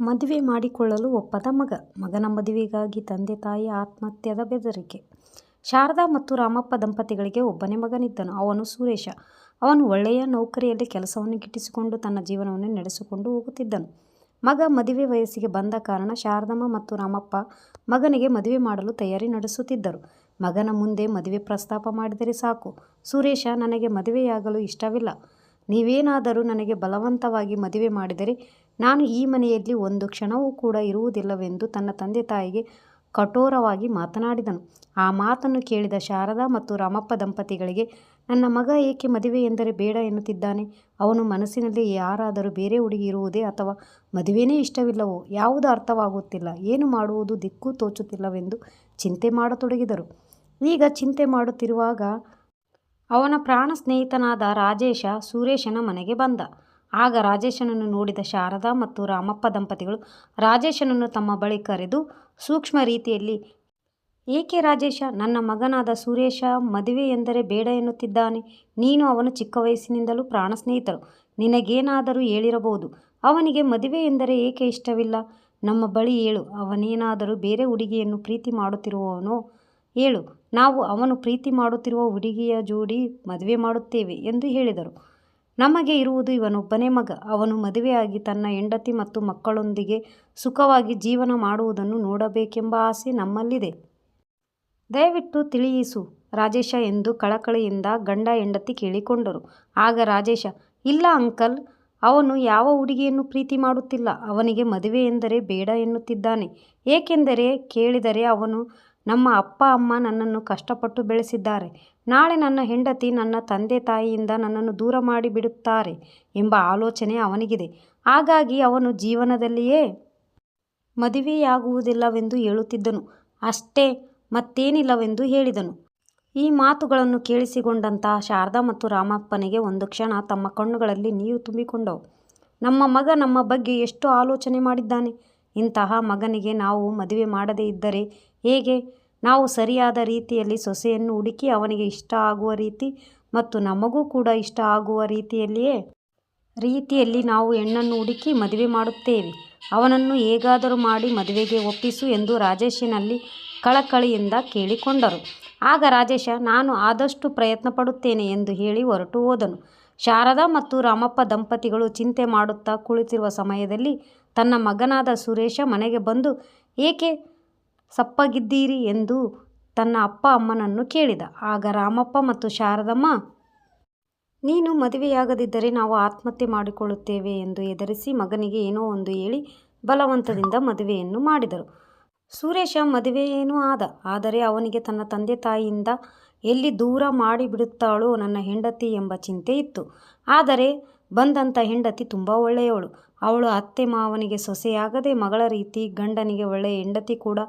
ಮದುವೆ ಮಾಡಿಕೊಳ್ಳಲು ಒಪ್ಪದ ಮಗ, ಮಗನ ಮದುವೆಗಾಗಿ ತಂದೆ ತಾಯಿ ಆತ್ಮಹತ್ಯದ ಬೆದರಿಕೆ. ಶಾರದಾ ಮತ್ತು ರಾಮಪ್ಪ ದಂಪತಿಗಳಿಗೆ ಒಬ್ಬನೇ ಮಗನಿದ್ದನು. ಅವನು ಸುರೇಶ. ಅವನು ಒಳ್ಳೆಯ ನೌಕರಿಯಲ್ಲಿ ಕೆಲಸವನ್ನು ಗಿಟ್ಟಿಸಿಕೊಂಡು ತನ್ನ ಜೀವನವನ್ನು ನಡೆಸಿಕೊಂಡು ಹೋಗುತ್ತಿದ್ದನು. ಮಗ ಮದುವೆ ವಯಸ್ಸಿಗೆ ಬಂದ ಕಾರಣ ಶಾರದಮ್ಮ ಮತ್ತು ರಾಮಪ್ಪ ಮಗನಿಗೆ ಮದುವೆ ಮಾಡಲು ತಯಾರಿ ನಡೆಸುತ್ತಿದ್ದರು. ಮಗನ ಮುಂದೆ ಮದುವೆ ಪ್ರಸ್ತಾಪ ಮಾಡಿದರೆ ಸಾಕು, ಸುರೇಶ ನನಗೆ ಮದುವೆಯಾಗಲು ಇಷ್ಟವಿಲ್ಲ. ನೀವೇನಾದರೂ ನನಗೆ ಬಲವಂತವಾಗಿ ಮದುವೆ ಮಾಡಿದರೆ ನಾನು ಈ ಮನೆಯಲ್ಲಿ ಒಂದು ಕ್ಷಣವೂ ಕೂಡ ಇರುವುದಿಲ್ಲವೆಂದು ತನ್ನ ತಂದೆ ತಾಯಿಗೆ ಕಠೋರವಾಗಿ ಮಾತನಾಡಿದನು. ಆ ಮಾತನ್ನು ಕೇಳಿದ ಶಾರದಾ ಮತ್ತು ರಾಮಪ್ಪ ದಂಪತಿಗಳಿಗೆ, ನನ್ನ ಮಗ ಏಕೆ ಮದುವೆ ಎಂದರೆ ಬೇಡ ಎನ್ನುತ್ತಿದ್ದಾನೆ. ಅವನು ಮನಸ್ಸಿನಲ್ಲಿ ಯಾರಾದರೂ ಬೇರೆ ಹುಡುಗಿ ಇರುವುದೇ ಅಥವಾ ಮದುವೆನೇ ಇಷ್ಟವಿಲ್ಲವೋ ಯಾವುದು ಅರ್ಥವಾಗುತ್ತಿಲ್ಲ. ಏನು ಮಾಡುವುದು ದಿಕ್ಕು ತೋಚುತ್ತಿಲ್ಲವೆಂದು ಚಿಂತೆ ಮಾಡತೊಡಗಿದರು. ಈಗ ಚಿಂತೆ ಮಾಡುತ್ತಿರುವಾಗ ಅವನ ಪ್ರಾಣ ಸ್ನೇಹಿತನಾದ ರಾಜೇಶ ಸುರೇಶನ ಮನೆಗೆ ಬಂದ. ಆಗ ರಾಜೇಶನನ್ನು ನೋಡಿದ ಶಾರದಾ ಮತ್ತು ರಾಮಪ್ಪ ದಂಪತಿಗಳು ರಾಜೇಶನನ್ನು ತಮ್ಮ ಬಳಿ ಕರೆದು ಸೂಕ್ಷ್ಮ ರೀತಿಯಲ್ಲಿ ಏಕೆ ರಾಜೇಶ, ನನ್ನ ಮಗನಾದ ಸುರೇಶ ಮದುವೆ ಎಂದರೆ ಬೇಡ ಎನ್ನುತ್ತಿದ್ದಾನೆ. ನೀನು ಅವನು ಚಿಕ್ಕ ವಯಸ್ಸಿನಿಂದಲೂ ಪ್ರಾಣ ಸ್ನೇಹಿತರು. ನಿನಗೇನಾದರೂ ಹೇಳಿರಬಹುದು. ಅವನಿಗೆ ಮದುವೆ ಎಂದರೆ ಏಕೆ ಇಷ್ಟವಿಲ್ಲ. ನಮ್ಮ ಬಳಿ ಹೇಳು. ಅವನೇನಾದರೂ ಬೇರೆ ಹುಡುಗಿಯನ್ನು ಪ್ರೀತಿ ಮಾಡುತ್ತಿರುವವನೋ ಹೇಳು. ನಾವು ಅವನು ಪ್ರೀತಿ ಮಾಡುತ್ತಿರುವ ಹುಡುಗಿಯ ಜೋಡಿ ಮದುವೆ ಮಾಡುತ್ತೇವೆ ಎಂದು ಹೇಳಿದರು. ನಮಗೆ ಇರುವುದು ಇವನೊಬ್ಬನೇ ಮಗ. ಅವನು ಮದುವೆಯಾಗಿ ತನ್ನ ಹೆಂಡತಿ ಮತ್ತು ಮಕ್ಕಳೊಂದಿಗೆ ಸುಖವಾಗಿ ಜೀವನ ಮಾಡುವುದನ್ನು ನೋಡಬೇಕೆಂಬ ಆಸೆ ನಮ್ಮಲ್ಲಿದೆ. ದಯವಿಟ್ಟು ತಿಳಿಯಿಸು ರಾಜೇಶ ಎಂದು ಕಳಕಳಿಯಿಂದ ಗಂಡ ಹೆಂಡತಿ ಕೇಳಿಕೊಂಡರು. ಆಗ ರಾಜೇಶ, ಇಲ್ಲ ಅಂಕಲ್, ಅವನು ಯಾವ ಹುಡುಗಿಯನ್ನು ಪ್ರೀತಿ ಮಾಡುತ್ತಿಲ್ಲ. ಅವನಿಗೆ ಮದುವೆ ಎಂದರೆ ಬೇಡ ಎನ್ನುತ್ತಿದ್ದಾನೆ. ಏಕೆಂದರೆ ಕೇಳಿದರೆ ಅವನು ನಮ್ಮ ಅಪ್ಪ, ಅಮ್ಮ ನನ್ನನ್ನು ಕಷ್ಟಪಟ್ಟು ಬೆಳೆಸಿದ್ದಾರೆ. ನಾಳೆ ನನ್ನ ಹೆಂಡತಿ, ನನ್ನ ತಂದೆ ತಾಯಿಯಿಂದ ನನ್ನನ್ನು ದೂರ ಮಾಡಿಬಿಡುತ್ತಾರೆ ಎಂಬ ಆಲೋಚನೆ ಅವನಿಗಿದೆ. ಹಾಗಾಗಿ ಅವನು ಜೀವನದಲ್ಲಿಯೇ ಮದುವೆಯಾಗುವುದಿಲ್ಲವೆಂದು ಹೇಳುತ್ತಿದ್ದನು. ಅಷ್ಟೇ ಮತ್ತೇನಿಲ್ಲವೆಂದು ಹೇಳಿದನು. ಈ ಮಾತುಗಳನ್ನು ಕೇಳಿಸಿಕೊಂಡಂತಹ ಶಾರದಾ ಮತ್ತು ರಾಮಪ್ಪನಿಗೆ ಒಂದು ಕ್ಷಣ ತಮ್ಮ ಕಣ್ಣುಗಳಲ್ಲಿ ನೀರು ತುಂಬಿಕೊಂಡವು. ನಮ್ಮ ಮಗ ನಮ್ಮ ಬಗ್ಗೆ ಎಷ್ಟು ಆಲೋಚನೆ ಮಾಡಿದ್ದಾನೆ. ಇಂತಹ ಮಗನಿಗೆ ನಾವು ಮದುವೆ ಮಾಡದೇ ಇದ್ದರೆ ಹೇಗೆ. ನಾವು ಸರಿಯಾದ ರೀತಿಯಲ್ಲಿ ಸೊಸೆಯನ್ನು ಹುಡುಕಿ ಅವನಿಗೆ ಇಷ್ಟ ಆಗುವ ರೀತಿ ಮತ್ತು ನಮಗೂ ಕೂಡ ಇಷ್ಟ ಆಗುವ ರೀತಿಯಲ್ಲಿಯೇ ರೀತಿಯಲ್ಲಿ ನಾವು ಹೆಣ್ಣನ್ನು ಹುಡುಕಿ ಮದುವೆ ಮಾಡುತ್ತೇವೆ. ಅವನನ್ನು ಹೇಗಾದರೂ ಮಾಡಿ ಮದುವೆಗೆ ಒಪ್ಪಿಸು ಎಂದು ರಾಜೇಶನಲ್ಲಿ ಕಳಕಳಿಯಿಂದ ಕೇಳಿಕೊಂಡರು. ಆಗ ರಾಜೇಶ, ನಾನು ಆದಷ್ಟು ಪ್ರಯತ್ನ ಪಡುತ್ತೇನೆ ಎಂದು ಹೇಳಿ ಹೊರಟು ಹೋದನು. ಶಾರದಾ ಮತ್ತು ರಾಮಪ್ಪ ದಂಪತಿಗಳು ಚಿಂತೆ ಮಾಡುತ್ತಾ ಕುಳಿತಿರುವ ಸಮಯದಲ್ಲಿ ತನ್ನ ಮಗನಾದ ಸುರೇಶ ಮನೆಗೆ ಬಂದು, ಏಕೆ ಸಪ್ಪಗಿದ್ದೀರಿ ಎಂದು ತನ್ನ ಅಪ್ಪ ಅಮ್ಮನನ್ನು ಕೇಳಿದ. ಆಗ ರಾಮಪ್ಪ ಮತ್ತು ಶಾರದಮ್ಮ, ನೀನು ಮದುವೆಯಾಗದಿದ್ದರೆ ನಾವು ಆತ್ಮಹತ್ಯೆ ಮಾಡಿಕೊಳ್ಳುತ್ತೇವೆ ಎಂದು ಎದರಿಸಿ ಮಗನಿಗೆ ಏನೋ ಒಂದು ಹೇಳಿ ಬಲವಂತದಿಂದ ಮದುವೆಯನ್ನು ಮಾಡಿದರು. ಸುರೇಶ ಮದುವೆಯೇನೂ ಆದ. ಆದರೆ ಅವನಿಗೆ ತನ್ನ ತಂದೆ ತಾಯಿಯಿಂದ ಎಲ್ಲಿ ದೂರ ಮಾಡಿಬಿಡುತ್ತಾಳೋ ನನ್ನ ಹೆಂಡತಿ ಎಂಬ ಚಿಂತೆ ಇತ್ತು. ಆದರೆ ಬಂದಂಥ ಹೆಂಡತಿ ತುಂಬ ಒಳ್ಳೆಯವಳು. ಅವಳು ಅತ್ತೆ ಮಾವನಿಗೆ ಸೊಸೆಯಾಗದೆ ಮಗಳ ರೀತಿ, ಗಂಡನಿಗೆ ಒಳ್ಳೆಯ ಹೆಂಡತಿ ಕೂಡ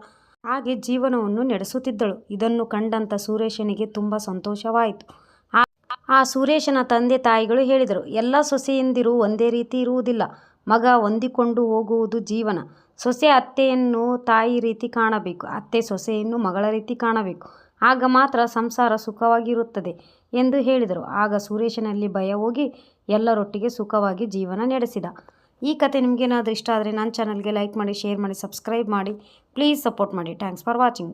ಹಾಗೆ ಜೀವನವನ್ನು ನಡೆಸುತ್ತಿದ್ದಳು. ಇದನ್ನು ಕಂಡಂಥ ಸುರೇಶನಿಗೆ ತುಂಬ ಸಂತೋಷವಾಯಿತು. ಆ ಸುರೇಶನ ತಂದೆ ತಾಯಿಗಳು ಹೇಳಿದರು, ಎಲ್ಲ ಸೊಸೆಯಂದಿರು ಒಂದೇ ರೀತಿ ಇರುವುದಿಲ್ಲ. ಮಗ ಹೊಂದಿಕೊಂಡು ಹೋಗುವುದು ಜೀವನ. ಸೊಸೆ ಅತ್ತೆಯನ್ನು ತಾಯಿ ರೀತಿ ಕಾಣಬೇಕು. ಅತ್ತೆ ಸೊಸೆಯನ್ನು ಮಗಳ ರೀತಿ ಕಾಣಬೇಕು. ಆಗ ಮಾತ್ರ ಸಂಸಾರ ಸುಖವಾಗಿರುತ್ತದೆ ಎಂದು ಹೇಳಿದರು. ಆಗ ಸುರೇಶನಲ್ಲಿ ಭಯ ಹೋಗಿ ಎಲ್ಲರೊಟ್ಟಿಗೆ ಸುಖವಾಗಿ ಜೀವನ ನಡೆಸಿದ. ಈ ಕತೆ ನಿಮಗೇನಾದರೂ ಇಷ್ಟ ಆದರೆ ನನ್ನ ಚಾನಲ್ಗೆ ಲೈಕ್ ಮಾಡಿ, ಶೇರ್ ಮಾಡಿ, ಸಬ್ಸ್ಕ್ರೈಬ್ ಮಾಡಿ. ಪ್ಲೀಸ್ ಸಪೋರ್ಟ್ ಮಾಡಿ. Thanks for watching.